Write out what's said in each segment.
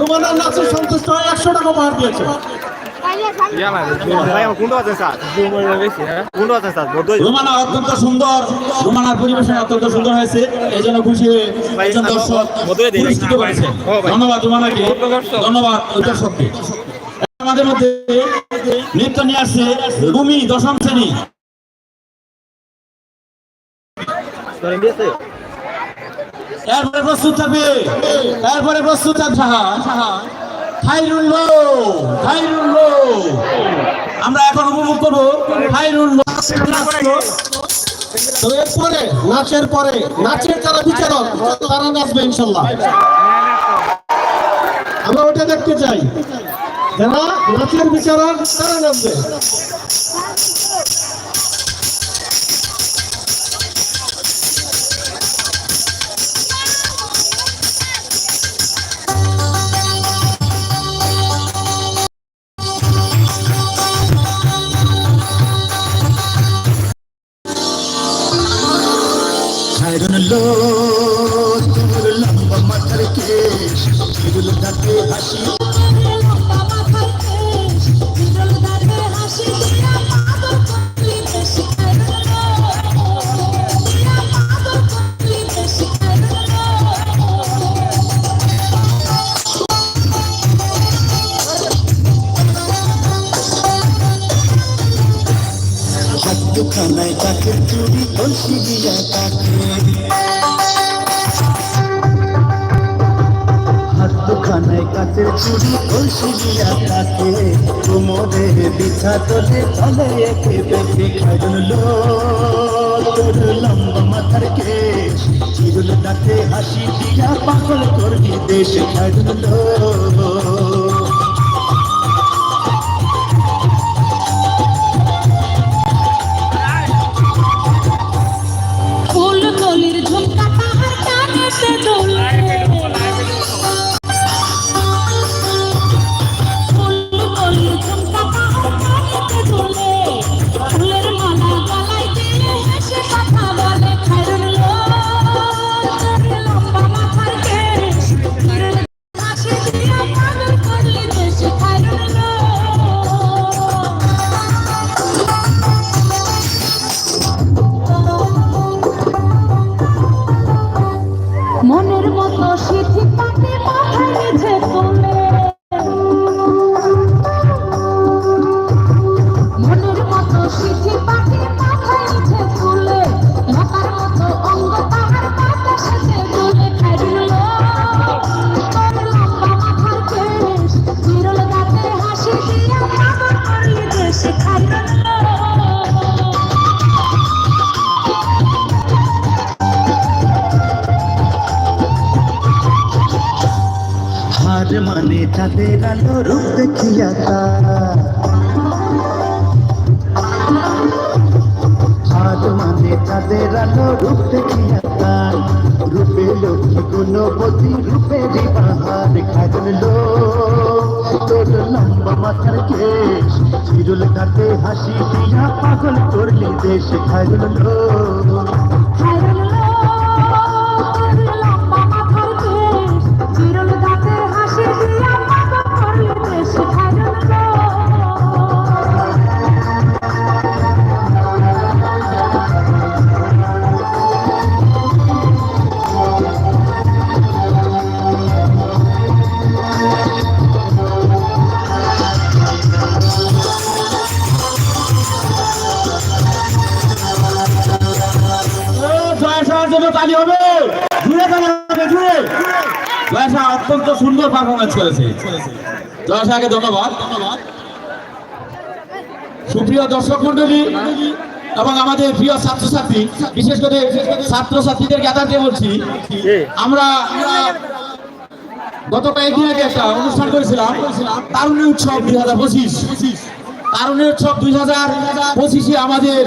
রুমানার নাচে সন্তুষ্ট হয়ে একশো টাকা পার দিয়েছে। রুমানা অত্যন্ত সুন্দর রুমানার পরিবেশন অত্যন্ত সুন্দর হয়েছে এই জন্য খুশি হয়ে একজন দর্শক পুরস্কৃত করেছে ধন্যবাদ রুমানাকে ধন্যবাদ দর্শককে। আমাদের মধ্যে নৃত্য নিয়ে আসছে রুমি দশম শ্রেণি। এরপরে প্রস্তুত থাকবে। এরপরে প্রস্তুত আমরা এখন উপভোগ করব এরপরে, নাচের পরে, নাচের যারা বিচারক তারা নাচবে ইনশাল্লাহ। আমরা ওটা দেখতে চাই। যারা নাচের বিচারক তারা নাচবে। চিরুল দাঁতে হাসি দুখানায় কাকের চুরি কলসি দিয়া কাকে হাত কাছে চুরি দিয়া কাকে তোমাদের বিছা তোলে চলে একে বেঁকে খাইল তোর লম্বা মাথার কেশ চিরুল তাতে হাসি দিয়া পাগল করবি দেশ খাইল মানে চাঁদের আলো রূপ দেখিয়া তারা। মানে চাঁদের আলো রূপ দেখিয়া তার। রূপে লক্ষ্মী গুণবতী, রূপে বাহার খাজল লো তোর লম্বা মাথার কেশ, চিরুল কাটে হাসি দিয়া পাগল করলি দেশ খাজল লো তালি হবে। জুড়ে তালি হবে জুড়ে জয় শাহ অত্যন্ত সুন্দর পারফরমেন্স করেছে। জয় শাহকে ধন্যবাদ। সুপ্রিয় দর্শক মন্ডলী এবং আমাদের প্রিয় ছাত্রছাত্রী, বিশেষ করে ছাত্রছাত্রীদের জ্ঞাতাতে বলছি, আমরা গত কয়েকদিন আগে একটা অনুষ্ঠান করেছিলাম তারুণী উৎসব দুই হাজার পঁচিশ। তারুণী উৎসব দুই হাজার পঁচিশে আমাদের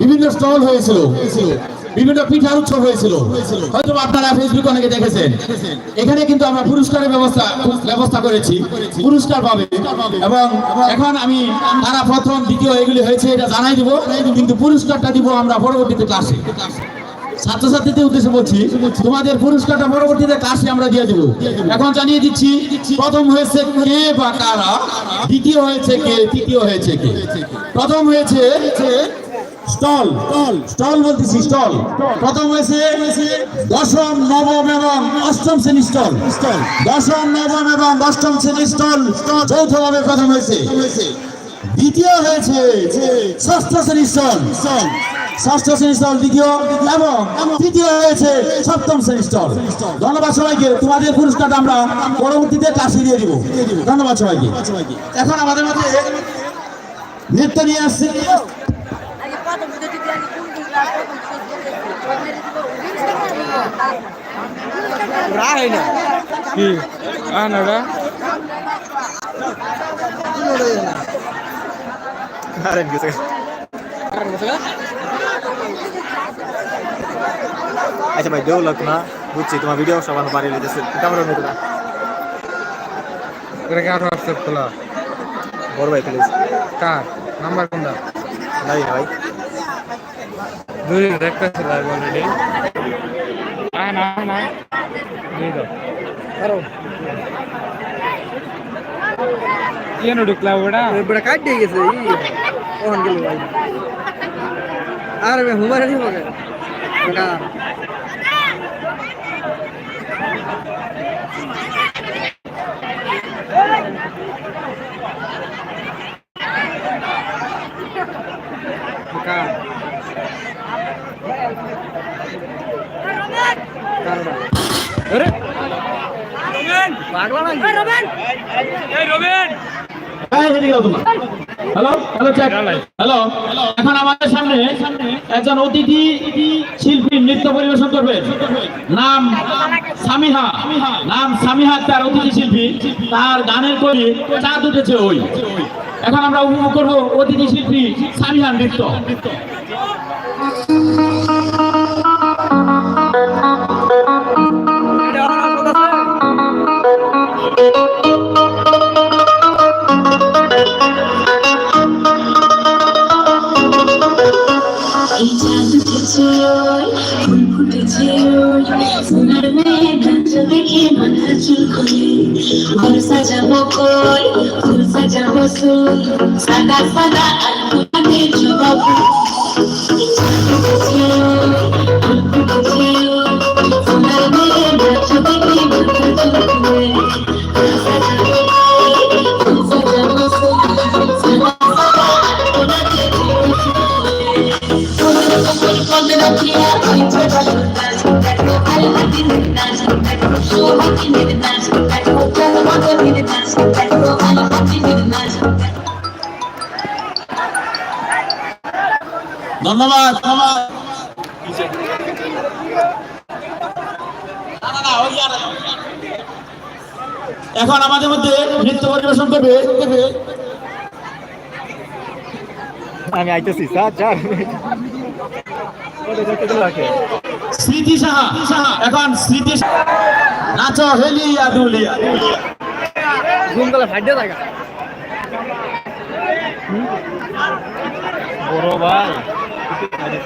বিভিন্ন স্টল হয়েছিল। বিভিন্ন পিঠার উৎসব হয়েছিল। হয়তো আপনারা ফেসবুক অনেকে দেখেছেন। এখানে কিন্তু আমরা পুরস্কারের ব্যবস্থা ব্যবস্থা করেছি। পুরস্কার পাবে। এবং এখন আমি তারা প্রথম, দ্বিতীয় এগুলি হয়েছে, এটা জানাই দিব। কিন্তু পুরস্কারটা দিব আমরা পরবর্তীতে ক্লাসে ছাত্রছাত্রীদের উদ্দেশ্যে বলছি, তোমাদের পুরস্কারটা পরবর্তীতে কাশি আমরা দিয়ে দেবো। এখন জানিয়ে দিচ্ছি, প্রথম হয়েছে কে বা কারা, দ্বিতীয় হয়েছে কে, তৃতীয় হয়েছে কে। প্রথম হয়েছে স্টল স্টল স্টল বলতেছি, স্টল। প্রথম হয়েছে দশম নবম এবং অষ্টম শ্রেণি স্টল। স্টল দশম নবম এবং অষ্টম শ্রেণি স্টল যৌথভাবে প্রথম হয়েছে। দ্বিতীয় হয়েছে ষষ্ঠ শ্রেণি স্টল। ষষ্ঠ স্টল দ্বিতীয় এবং তৃতীয় হয়েছে সপ্তম শ্রেণি স্টল। ধন্যবাদ সবাইকে। তোমাদের পুরস্কারটা আমরা পরবর্তীতে কাশি দিয়ে দিব। ধন্যবাদ সবাইকে। এখন আমাদের মধ্যে নৃত্য নিয়ে আসছে। প্রথম ভিডিও দিতে আগে কোন কোন ক্লাস প্রথম কি আনারা আরে গেছে আচ্ছা ভাই দেও লাগতো না বুঝছি তোমার ভিডিও সবাই বাড়ি লেগেছে। ক্যামেরা না এটা কি হোয়াটসঅ্যাপ খোলা বড় ভাই প্লিজ কার? নাম্বার কোনটা? নাই ভাই। দুই দেখতেছি লাইভ অলরেডি আয় না আয় না। দিয়ে দাও। ಏನು ঢুকলা ওটা? বড় কাট দিয়ে গেছে ই। ওহন গেল ভাই। আর মে হুমারে দিব কে ওটা কার আরে পাগলা নাকি হ্যালো হ্যালো হ্যালো এখন আমাদের সামনে একজন অতিথি শিল্পী নৃত্য পরিবেশন করবে। নাম সামিহা। নাম সামিহা তার অতিথি শিল্পী। তার গানের করি চাঁদ উঠেছে ওই। এখন আমরা উপভোগ করব অতিথি শিল্পী সামিহা নৃত্য। ঘর সাজাবো কই ফুল সাজাবো সুই সাদা সাদা আলপনাতে জবাবো ধন্যবাদ। এখন আমাদের মধ্যে নৃত্য পরিবেশন করবে। আমি আইতেছি স্যার চার স্মৃতি সাহা এখন স্মৃতি। নাচো হেলিয়া দুলিয়া। জুম ফাইডে লাগা বড় ভাই। নাচো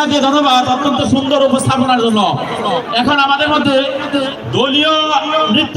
স্মৃতি ধন্যবাদ অত্যন্ত সুন্দর উপস্থাপনার জন্য। এখন আমাদের মধ্যে দলীয় নৃত্য